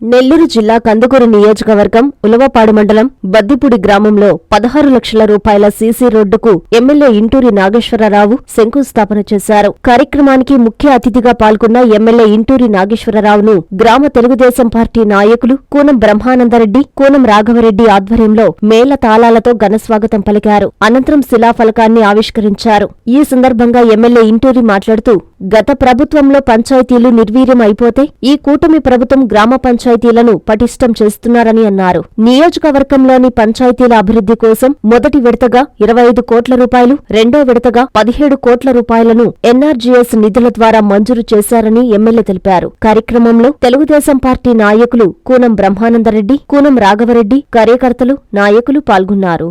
నెల్లూరు జిల్లా కందుకూరు నియోజకవర్గం ఉలవపాడు మండలం బద్దిపూడి గ్రామంలో పదహారు లక్షల రూపాయల సీసీ రోడ్డుకు ఎమ్మెల్యే ఇంటూరి నాగేశ్వరరావు శంకుస్థాపన చేశారు. కార్యక్రమానికి ముఖ్య అతిథిగా పాల్గొన్న ఎమ్మెల్యే ఇంటూరి నాగేశ్వరరావును గ్రామ తెలుగుదేశం పార్టీ నాయకులు కూనం బ్రహ్మానందరెడ్డి కూనం రాఘవరెడ్డి ఆధ్వర్యంలో మేళ తాళాలతో ఘనస్వాగతం పలికారు. అనంతరం శిలాఫలకాన్ని ఆవిష్కరించారు. ఈ సందర్భంగా ఎమ్మెల్యే ఇంటూరి మాట్లాడుతూ గత ప్రభుత్వంలో పంచాయతీలు నిర్వీర్యం అయిపోతే ఈ కూటమి ప్రభుత్వం గ్రామ పంచాయతీలను పటిష్టం చేస్తున్నారని అన్నారు. నియోజకవర్గంలోని పంచాయతీల అభివృద్ధి కోసం మొదటి విడతగా ఇరవై ఐదు కోట్ల రూపాయలు రెండో విడతగా పదిహేడు కోట్ల రూపాయలను ఎన్ఆర్జీఎస్ నిధుల ద్వారా మంజూరు చేశారని ఎమ్మెల్యే తెలిపారు. కార్యక్రమంలో తెలుగుదేశం పార్టీ నాయకులు కూనం బ్రహ్మానందరెడ్డి కూనం రాఘవరెడ్డి కార్యకర్తలు నాయకులు పాల్గొన్నారు.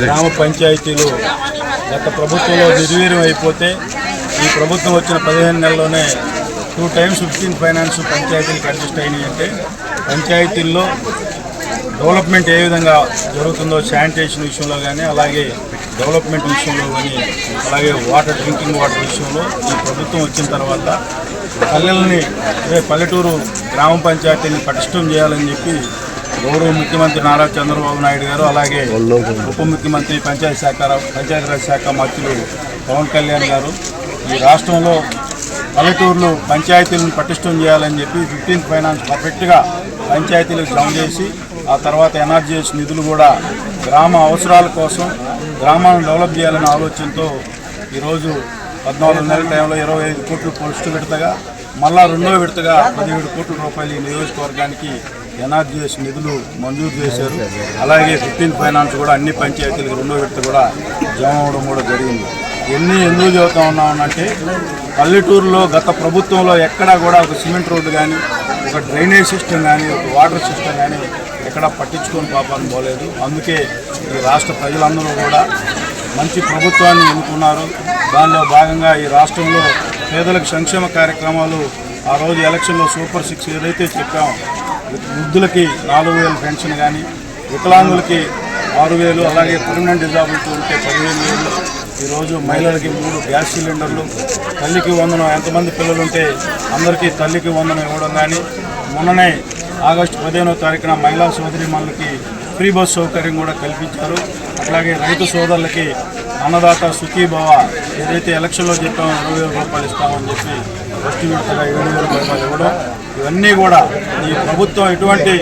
గ్రామ పంచాయతీలు గత ప్రభుత్వంలో నిర్వీర్యం అయిపోతే ఈ ప్రభుత్వం వచ్చిన పదిహేను నెలల్లోనే టూ టైమ్స్ ఫిఫ్టీన్ ఫైనాన్స్ పంచాయతీలకు అడ్జస్ట్ అయినాయి అంటే పంచాయతీల్లో డెవలప్మెంట్ ఏ విధంగా జరుగుతుందో శానిటేషన్ విషయంలో కానీ అలాగే డెవలప్మెంట్ విషయంలో కానీ అలాగే వాటర్ డ్రింకింగ్ వాటర్ విషయంలో ఈ ప్రభుత్వం వచ్చిన తర్వాత పల్లెల్ని పల్లెటూరు గ్రామ పంచాయతీని పటిష్టం చేయాలని చెప్పి గౌరవ ముఖ్యమంత్రి నారా చంద్రబాబు నాయుడు గారు అలాగే ఉప ముఖ్యమంత్రి పంచాయతీ శాఖ పంచాయతీరాజ్ శాఖ మంత్రులు పవన్ కళ్యాణ్ గారు. ఈ రాష్ట్రంలో పల్లెటూర్లు పంచాయతీలను పటిష్టం చేయాలని చెప్పి ఫిఫ్టీన్త్ ఫైనాన్స్ పర్ఫెక్ట్గా పంచాయతీలకు జమ చేసి ఆ తర్వాత ఎన్ఆర్జీఎస్ నిధులు కూడా గ్రామ అవసరాల కోసం గ్రామాలను డెవలప్ చేయాలనే ఆలోచనతో ఈరోజు పద్నాలుగు నెలల టైంలో ఇరవై ఐదు కోట్లు ఫస్ట్ విడతగా మళ్ళా రెండో విడతగా పదిహేడు కోట్ల రూపాయలు ఈ నియోజకవర్గానికి ఎన్ఆర్జీఎస్ నిధులు మంజూరు చేశారు. అలాగే ఫిఫ్టీన్ ఫైనాన్స్ కూడా అన్ని పంచాయతీలకు రెండో విడత కూడా జమ అవడం కూడా జరిగింది. ఎన్ని ఎందుకు చెబుతా ఉన్నామంటే పల్లెటూరులో గత ప్రభుత్వంలో ఎక్కడా కూడా ఒక సిమెంట్ రోడ్డు కానీ ఒక డ్రైనేజ్ సిస్టమ్ కానీ ఒక వాటర్ సిస్టమ్ కానీ ఎక్కడా పట్టించుకొని పాపాన్ని పోలేదు. అందుకే ఈ రాష్ట్ర ప్రజలందరూ కూడా మంచి ప్రభుత్వాన్ని ఎన్నుకున్నారు. దానిలో భాగంగా ఈ రాష్ట్రంలో పేదలకు సంక్షేమ కార్యక్రమాలు ఆ రోజు ఎలక్షన్లో సూపర్ సిక్స్ ఏదైతే చెప్పామో వృద్ధులకి నాలుగు వేలు పెన్షన్ కానీ వికలాంగులకి ఆరు వేలు అలాగే పర్మనెంట్ డిజాబిలిటీ ఉంటే పదిహేను వేలు. ఈరోజు మహిళలకి మూడు గ్యాస్ సిలిండర్లు తల్లికి వందనం ఎంతమంది పిల్లలు ఉంటే అందరికీ తల్లికి వందనం ఇవ్వడం కానీ మొన్ననే ఆగస్టు పదిహేనో తారీఖున మహిళా సోదరి మనకి ఫ్రీ బస్ సౌకర్యం కూడా కల్పించారు. అట్లాగే రైతు సోదరులకి అన్నదాత సుఖీభవ ఏదైతే ఎలక్షన్లో చెప్పామో ఇరవై రూపాయలు ఇస్తామని చెప్పి ఫస్ట్ విడతగా ఏడు వేల రూపాయలు ఇవ్వడం ఇవన్నీ కూడా ఈ ప్రభుత్వం ఎటువంటి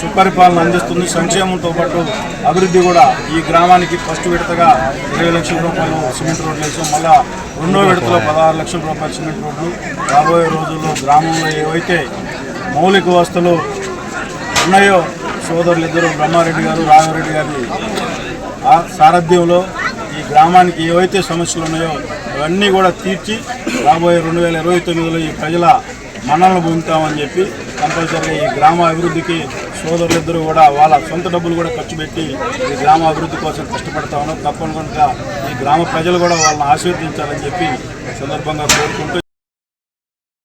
సుపరిపాలన అందిస్తుంది సంక్షేమంతో పాటు అభివృద్ధి కూడా ఈ గ్రామానికి ఫస్ట్ విడతగా ఇరవై లక్షల రూపాయలు సిమెంట్ రోడ్లు వేసాం. మళ్ళా రెండో విడతలో పదహారు లక్షల రూపాయలు సిమెంట్ రోడ్లు. రాబోయే రోజుల్లో గ్రామంలో ఏవైతే మౌలిక వస్తువులు ఉన్నాయో సోదరులు ఇద్దరు బ్రహ్మారెడ్డి గారు రాఘవరెడ్డి గారి ఆ సారథ్యంలో ఈ గ్రామానికి ఏవైతే సమస్యలు ఉన్నాయో అవన్నీ కూడా తీర్చి రాబోయే రెండు వేల ఇరవై తొమ్మిదిలో ఈ ప్రజల మన్నలను పొందుతామని చెప్పి కంపల్సరీగా ఈ గ్రామ అభివృద్ధికి సోదరులిద్దరూ కూడా వాళ్ళ సొంత డబ్బులు కూడా ఖర్చు పెట్టి ఈ గ్రామ అభివృద్ధి కోసం కష్టపడతా ఉన్నారు తప్పకుండా ఈ గ్రామ ప్రజలు కూడా వాళ్ళని ఆశీర్వదించాలని చెప్పి సందర్భంగా కోరుకుంటూ